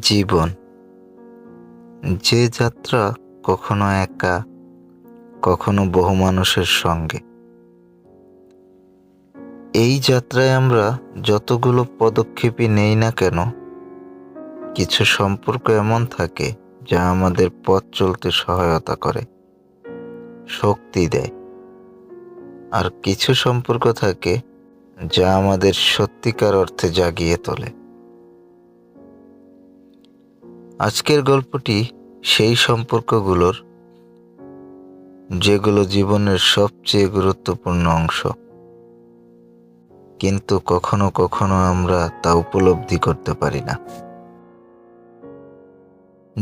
জীবন। যে যাত্রা কখনো একা, কখনো বহু মানুষের সঙ্গে। এই যাত্রায় আমরা যতগুলো পদক্ষেপই নেই না কেন, কিছু সম্পর্ক এমন থাকে যা আমাদের পথ চলতে সহায়তা করে, শক্তি দেয়। আর কিছু সম্পর্ক থাকে যা আমাদের সত্যিকার অর্থে জাগিয়ে তোলে। আজকের গল্পটি সেই সম্পর্কগুলোর, যেগুলো জীবনের সবচেয়ে গুরুত্বপূর্ণ অংশ। কিন্তু কখনো কখনো আমরা তা উপলব্ধি করতে পারি না।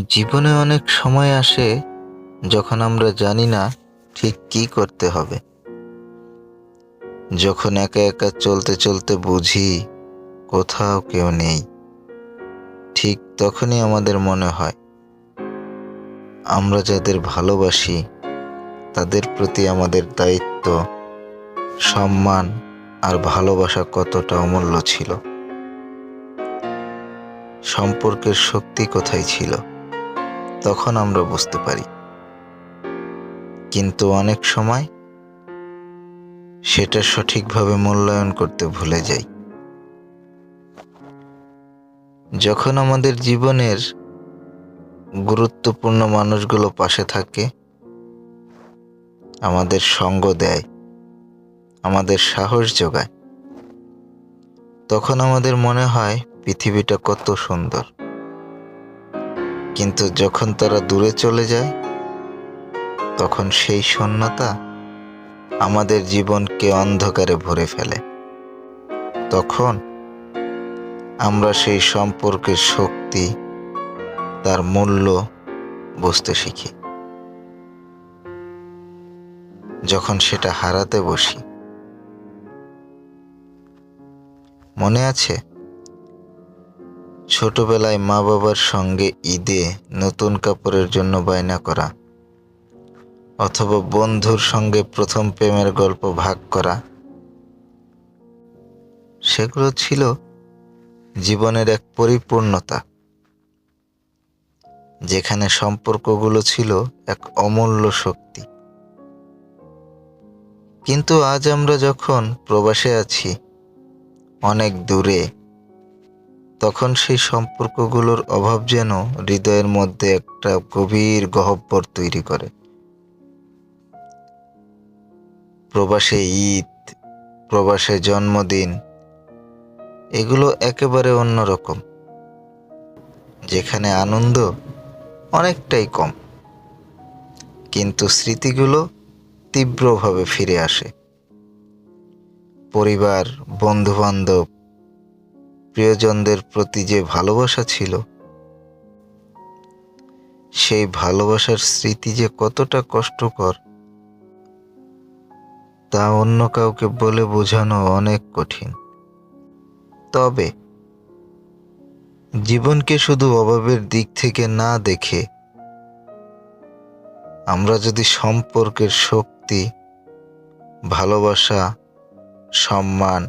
জীবনে অনেক সময় আসে যখন আমরা জানি না ঠিক কি করতে হবে। যখন একা একা চলতে চলতে বুঝি কোথাও কেউ নেই। তখনই আমাদের মনে হয়, আমরা যাদের ভালোবাসি, তাদের প্রতি আমাদের দায়িত্ব, সম্মান আর ভালোবাসা কতটা অমূল্য ছিল। সম্পর্কের শক্তি কোথায় ছিল, তখন আমরা বুঝতে পারি। কিন্তু অনেক সময় সেটা সঠিকভাবে মূল্যায়ন করতে ভুলে যাই। যখন আমাদের জীবনের গুরুত্বপূর্ণ মানুষগুলো পাশে থাকে, আমাদের সঙ্গ দেয়, আমাদের সাহস যোগায়, তখন আমাদের মনে হয় পৃথিবীটা কত সুন্দর। কিন্তু যখন তারা দূরে চলে যায়, তখন সেই শূন্যতা আমাদের জীবনকে অন্ধকারে ভরে ফেলে। তখন আমরা সেই সম্পর্কের শক্তি, তার মূল্য বুঝতে শিখি। যখন সেটা হারাতে বসি, মনে আছে? ছোটবেলায় মা বাবার সঙ্গে ঈদে নতুন কাপড়ের জন্য বায়না করা, অথবা বন্ধুর সঙ্গে প্রথম প্রেমের গল্প ভাগ করা, সেগুলো ছিল জীবনের এক পরিপূর্ণতা, যেখানে সম্পর্কগুলো ছিল এক অমূল্য শক্তি। কিন্তু আজ আমরা যখন প্রবাসে আছি, অনেক দূরে, তখন সেই সম্পর্কগুলোর অভাব যেন হৃদয়ের মধ্যে একটা গভীর গহব্বর তৈরি করে। প্রবাসে ঈদ, প্রবাসে জন্মদিন এগুলো একেবারে অন্যরকম যেখানে আনন্দ অনেকটাই কম। কিন্তু স্মৃতিগুলো তীব্রভাবে ফিরে আসে। পরিবার, বন্ধুবান্ধব, প্রিয়জনদের প্রতি যে ভালোবাসা ছিল, সেই ভালোবাসার স্মৃতি যে কতটা কষ্টকর, তা অন্য কাউকে বলে বোঝানো অনেক কঠিন। তবে জীবনকে শুধু অভাবের দিক থেকে না দেখে আমরা যদি সম্পর্কের শক্তি, ভালোবাসা, সম্মান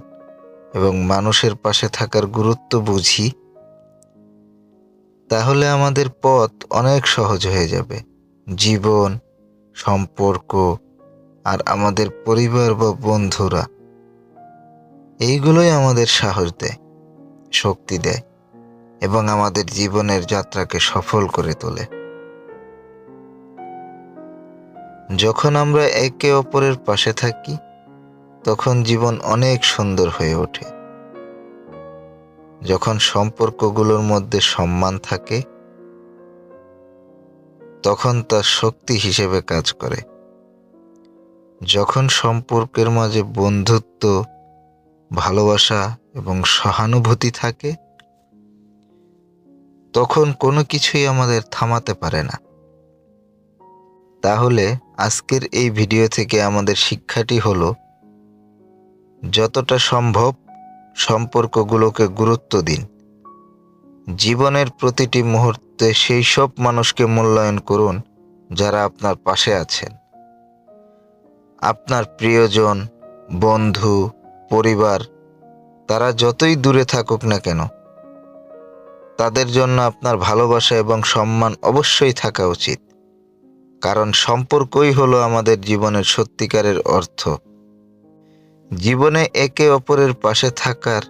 এবং মানুষের পাশে থাকার গুরুত্ব বুঝি, তাহলে আমাদের পথ অনেক সহজ হয়ে যাবে। জীবন, সম্পর্ক আর আমাদের পরিবার বা বন্ধুরা। এইগুলোই আমাদের সাহস দেয়, শক্তি দেয় এবং আমাদের জীবনের যাত্রাকে সফল করে তোলে। যখন আমরা একে অপরের পাশে থাকি, তখন জীবন অনেক সুন্দর হয়ে ওঠে। যখন সম্পর্কগুলোর মধ্যে সম্মান থাকে, তখন তা শক্তি হিসেবে কাজ করে। যখন সম্পর্কের মাঝে বন্ধুত্ব ভালোবাসা এবং সহানুভূতি থাকে, তখন কোনো কিছুই আমাদের থামাতে পারে না। তাহলে আজকের এই ভিডিও থেকে আমাদের শিক্ষাটি হলো, যতটা সম্ভব সম্পর্কগুলোকে গুরুত্ব দিন। জীবনের প্রতিটি মুহূর্তে সেই সব মানুষকে মূল্যায়ন করুন যারা আপনার পাশে আছেন। আপনার প্রিয়জন, বন্ধু পরিবার, তারা যতই দূরে থাকুক না কেন, তাদের জন্য আপনার ভালোবাসা এবং সম্মান অবশ্যই থাকা উচিত। কারণ সম্পর্কই হলো আমাদের জীবনের সত্যিকারের অর্থ। জীবনে একে অপরের পাশে থাকার,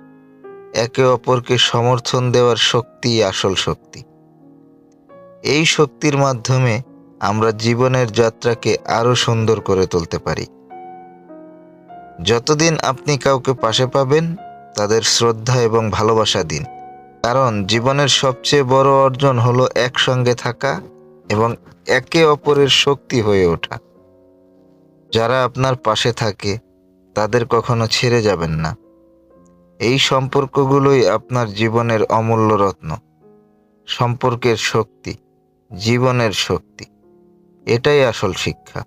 একে অপরকে সমর্থন দেওয়ার শক্তিই আসল শক্তি। এই শক্তির মাধ্যমে আমরা জীবনের যাত্রাকে আরও সুন্দর করে তুলতে পারি। যতদিন আপনি কাউকে পাশে পাবেন, তাদের শ্রদ্ধা এবং ভালোবাসা দিন। কারণ জীবনের সবচেয়ে বড় অর্জন হলো একসঙ্গে থাকা এবং একে অপরের শক্তি হয়ে ওঠা। যারা আপনার পাশে থাকে, তাদের কখনো ছেড়ে যাবেন না। এই সম্পর্কগুলোই আপনার জীবনের অমূল্য রত্ন। সম্পর্কের শক্তি, জীবনের শক্তি। এটাই আসল শিক্ষা।